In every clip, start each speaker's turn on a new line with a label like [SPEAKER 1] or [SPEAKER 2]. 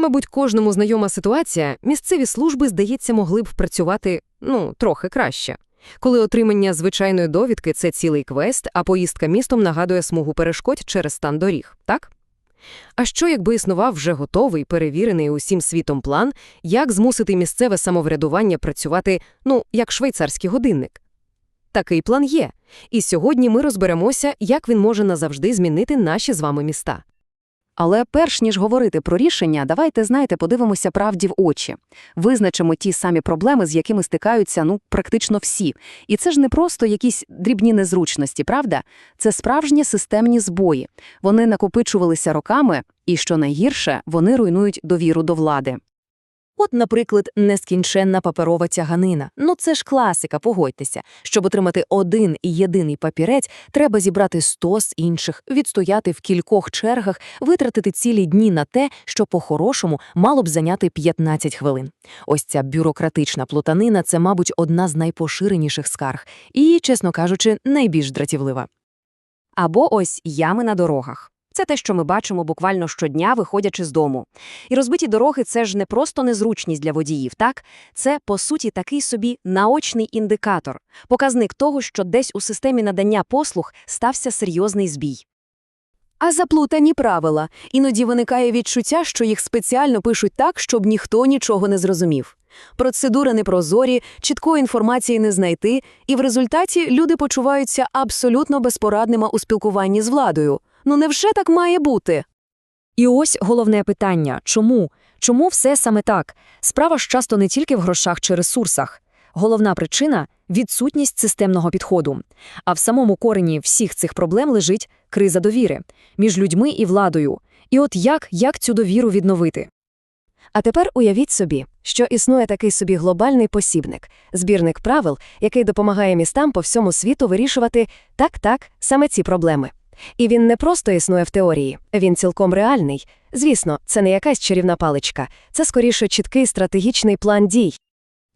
[SPEAKER 1] Мабуть, кожному знайома ситуація, місцеві служби, здається, могли б працювати, ну, трохи краще. Коли отримання звичайної довідки – це цілий квест, а поїздка містом нагадує смугу перешкод через стан доріг, так? А що, якби існував вже готовий, перевірений усім світом план, як змусити місцеве самоврядування працювати, ну, як швейцарський годинник? Такий план є. І сьогодні ми розберемося, як він може назавжди змінити наші з вами міста.
[SPEAKER 2] Але перш ніж говорити про рішення, давайте, знаєте, подивимося правді в очі. Визначимо ті самі проблеми, з якими стикаються, ну, практично всі. І це ж не просто якісь дрібні незручності, правда? Це справжні системні збої. Вони накопичувалися роками, і, що найгірше, вони руйнують довіру до влади.
[SPEAKER 3] От, наприклад, нескінченна паперова тяганина. Ну це ж класика, погодьтеся. Щоб отримати один і єдиний папірець, треба зібрати сто з інших, відстояти в кількох чергах, витратити цілі дні на те, що по-хорошому мало б зайняти 15 хвилин. Ось ця бюрократична плутанина – це, мабуть, одна з найпоширеніших скарг і, чесно кажучи, найбільш дратівлива.
[SPEAKER 4] Або ось ями на дорогах. Це те, що ми бачимо буквально щодня, виходячи з дому. І розбиті дороги це ж не просто незручність для водіїв, так? Це, по суті, такий собі наочний індикатор, показник того, що десь у системі надання послуг стався серйозний збій.
[SPEAKER 3] А заплутані правила. Іноді виникає відчуття, що їх спеціально пишуть так, щоб ніхто нічого не зрозумів. Процедури непрозорі, чіткої інформації не знайти, і в результаті люди почуваються абсолютно безпорадними у спілкуванні з владою. Ну невже так має бути?
[SPEAKER 5] І ось головне питання – чому? Чому все саме так? Справа ж часто не тільки в грошах чи ресурсах. Головна причина – відсутність системного підходу. А в самому корені всіх цих проблем лежить криза довіри між людьми і владою. І от як, як цю довіру відновити?
[SPEAKER 6] А тепер уявіть собі, що існує такий собі глобальний посібник, збірник правил, який допомагає містам по всьому світу вирішувати так-так саме ці проблеми. І він не просто існує в теорії, він цілком реальний. Звісно, це не якась чарівна паличка, це скоріше чіткий стратегічний план дій.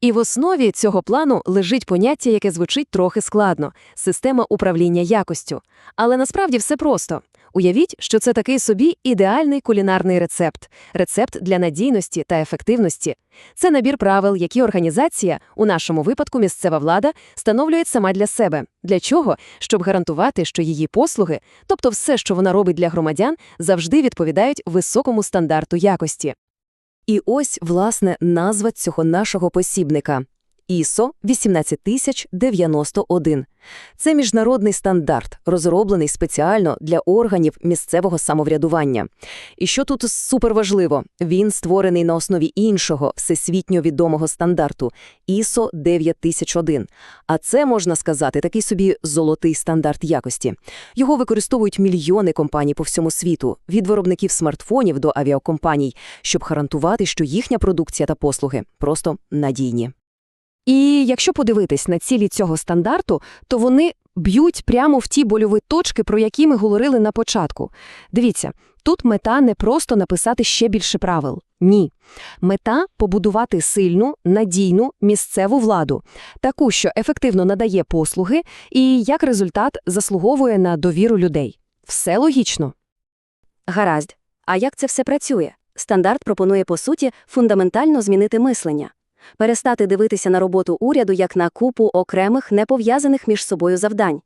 [SPEAKER 3] І в основі цього плану лежить поняття, яке звучить трохи складно – система управління якостю. Але насправді все просто. Уявіть, що це такий собі ідеальний кулінарний рецепт, рецепт для надійності та ефективності. Це набір правил, які організація, у нашому випадку місцева влада, становлює сама для себе. Для чого? Щоб гарантувати, що її послуги, тобто все, що вона робить для громадян, завжди відповідають високому стандарту якості. І ось, власне, назва цього нашого посібника ISO 18091. Це міжнародний стандарт, розроблений спеціально для органів місцевого самоврядування. І що тут суперважливо, він створений на основі іншого всесвітньо відомого стандарту ISO 9001. А це, можна сказати, такий собі золотий стандарт якості. Його використовують мільйони компаній по всьому світу, від виробників смартфонів до авіакомпаній, щоб гарантувати, що їхня продукція та послуги просто надійні.
[SPEAKER 6] І якщо подивитись на цілі цього стандарту, то вони б'ють прямо в ті больові точки, про які ми говорили на початку. Дивіться, тут мета не просто написати ще більше правил. Ні. Мета побудувати сильну, надійну місцеву владу, таку, що ефективно надає послуги і, як результат, заслуговує на довіру людей. Все логічно.
[SPEAKER 4] Гаразд. А як це все працює? Стандарт пропонує, по суті, фундаментально змінити мислення. Перестати дивитися на роботу уряду як на купу окремих, непов'язаних між собою завдань.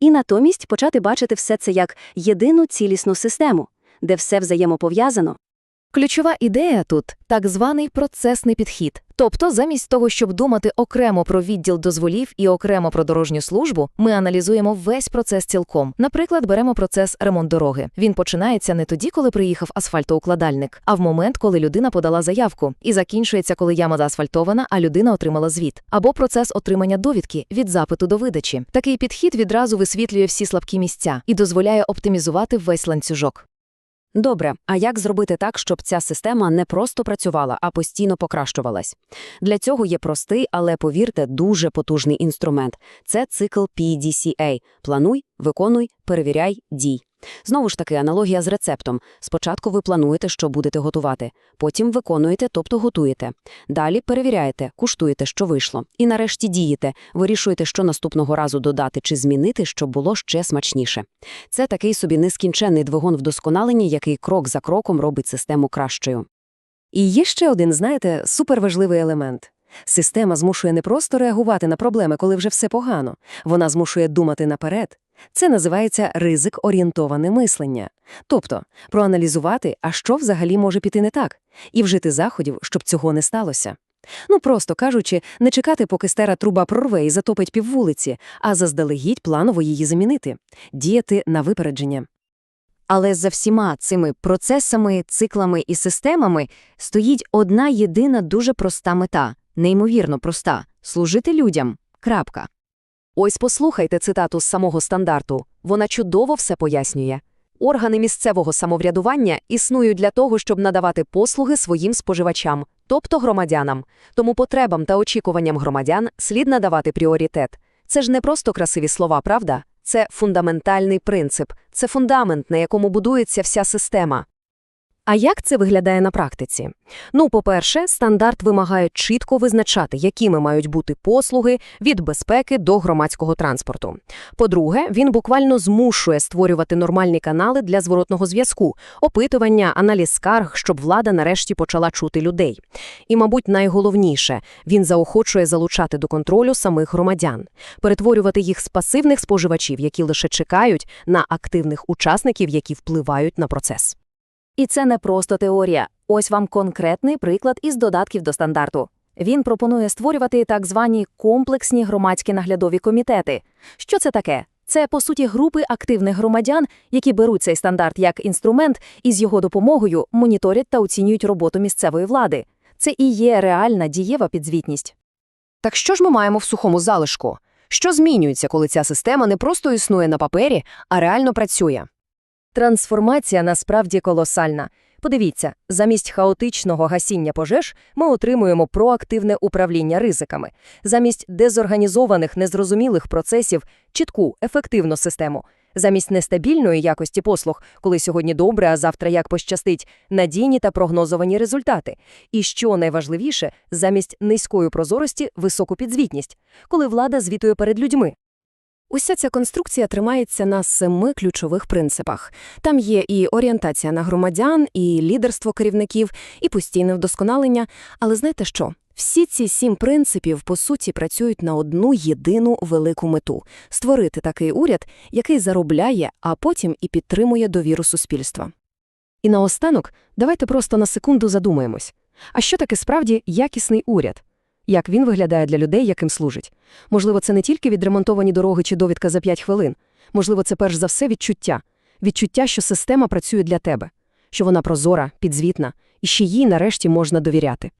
[SPEAKER 4] І натомість почати бачити все це як єдину цілісну систему, де все взаємопов'язано,
[SPEAKER 5] Ключова ідея тут – так званий процесний підхід. Тобто, замість того, щоб думати окремо про відділ дозволів і окремо про дорожню службу, ми аналізуємо весь процес цілком. Наприклад, беремо процес ремонт дороги. Він починається не тоді, коли приїхав асфальтоукладальник, а в момент, коли людина подала заявку, і закінчується, коли яма заасфальтована, а людина отримала звіт. Або процес отримання довідки від запиту до видачі. Такий підхід відразу висвітлює всі слабкі місця і дозволяє оптимізувати весь ланцюжок.
[SPEAKER 4] Добре, а як зробити так, щоб ця система не просто працювала, а постійно покращувалась? Для цього є простий, але, повірте, дуже потужний інструмент. Це цикл PDCA – плануй, виконуй, перевіряй, дій. Знову ж таки, аналогія з рецептом. Спочатку ви плануєте, що будете готувати, потім виконуєте, тобто готуєте. Далі перевіряєте, куштуєте, що вийшло. І нарешті дієте, вирішуєте, що наступного разу додати чи змінити, щоб було ще смачніше. Це такий собі нескінченний двигун вдосконалення, який крок за кроком робить систему кращою. І є ще один, знаєте, суперважливий елемент. Система змушує не просто реагувати на проблеми, коли вже все погано. Вона змушує думати наперед. Це називається ризик-орієнтоване мислення. Тобто проаналізувати, а що взагалі може піти не так, і вжити заходів, щоб цього не сталося. Ну, просто кажучи, не чекати, поки стара труба прорве і затопить піввулиці, а заздалегідь планово її замінити, діяти на випередження.
[SPEAKER 3] Але за всіма цими процесами, циклами і системами стоїть одна єдина дуже проста мета, неймовірно проста – служити людям. Крапка.
[SPEAKER 2] Ось послухайте цитату з самого стандарту. Вона чудово все пояснює. Органи місцевого самоврядування існують для того, щоб надавати послуги своїм споживачам, тобто громадянам. Тому потребам та очікуванням громадян слід надавати пріоритет. Це ж не просто красиві слова, правда? Це фундаментальний принцип, це фундамент, на якому будується вся система.
[SPEAKER 3] А як це виглядає на практиці? Ну, по-перше, стандарт вимагає чітко визначати, якими мають бути послуги від безпеки до громадського транспорту. По-друге, він буквально змушує створювати нормальні канали для зворотного зв'язку, опитування, аналіз скарг, щоб влада нарешті почала чути людей. І, мабуть, найголовніше, він заохочує залучати до контролю самих громадян, перетворювати їх з пасивних споживачів, які лише чекають, на активних учасників, які впливають на процес.
[SPEAKER 5] І це не просто теорія. Ось вам конкретний приклад із додатків до стандарту. Він пропонує створювати так звані комплексні громадські наглядові комітети. Що це таке? Це, по суті, групи активних громадян, які беруть цей стандарт як інструмент і з його допомогою моніторять та оцінюють роботу місцевої влади. Це і є реальна дієва підзвітність.
[SPEAKER 6] Так що ж ми маємо в сухому залишку? Що змінюється, коли ця система не просто існує на папері, а реально працює?
[SPEAKER 3] Трансформація насправді колосальна. Подивіться, замість хаотичного гасіння пожеж ми отримуємо проактивне управління ризиками. Замість дезорганізованих, незрозумілих процесів – чітку, ефективну систему. Замість нестабільної якості послуг, коли сьогодні добре, а завтра як пощастить, надійні та прогнозовані результати. І що найважливіше, замість низької прозорості – високу підзвітність, коли влада звітує перед людьми.
[SPEAKER 6] Уся ця конструкція тримається на семи ключових принципах. Там є і орієнтація на громадян, і лідерство керівників, і постійне вдосконалення. Але знаєте що? Всі ці сім принципів, по суті, працюють на одну єдину велику мету – створити такий уряд, який заробляє, а потім і підтримує довіру суспільства. І наостанок, давайте просто на секунду задумаємось. А що таке справді якісний уряд? Як він виглядає для людей, яким служить? Можливо, це не тільки відремонтовані дороги чи довідка за 5 хвилин. Можливо, це перш за все відчуття. Відчуття, що система працює для тебе, що вона прозора, підзвітна, і що їй нарешті можна довіряти.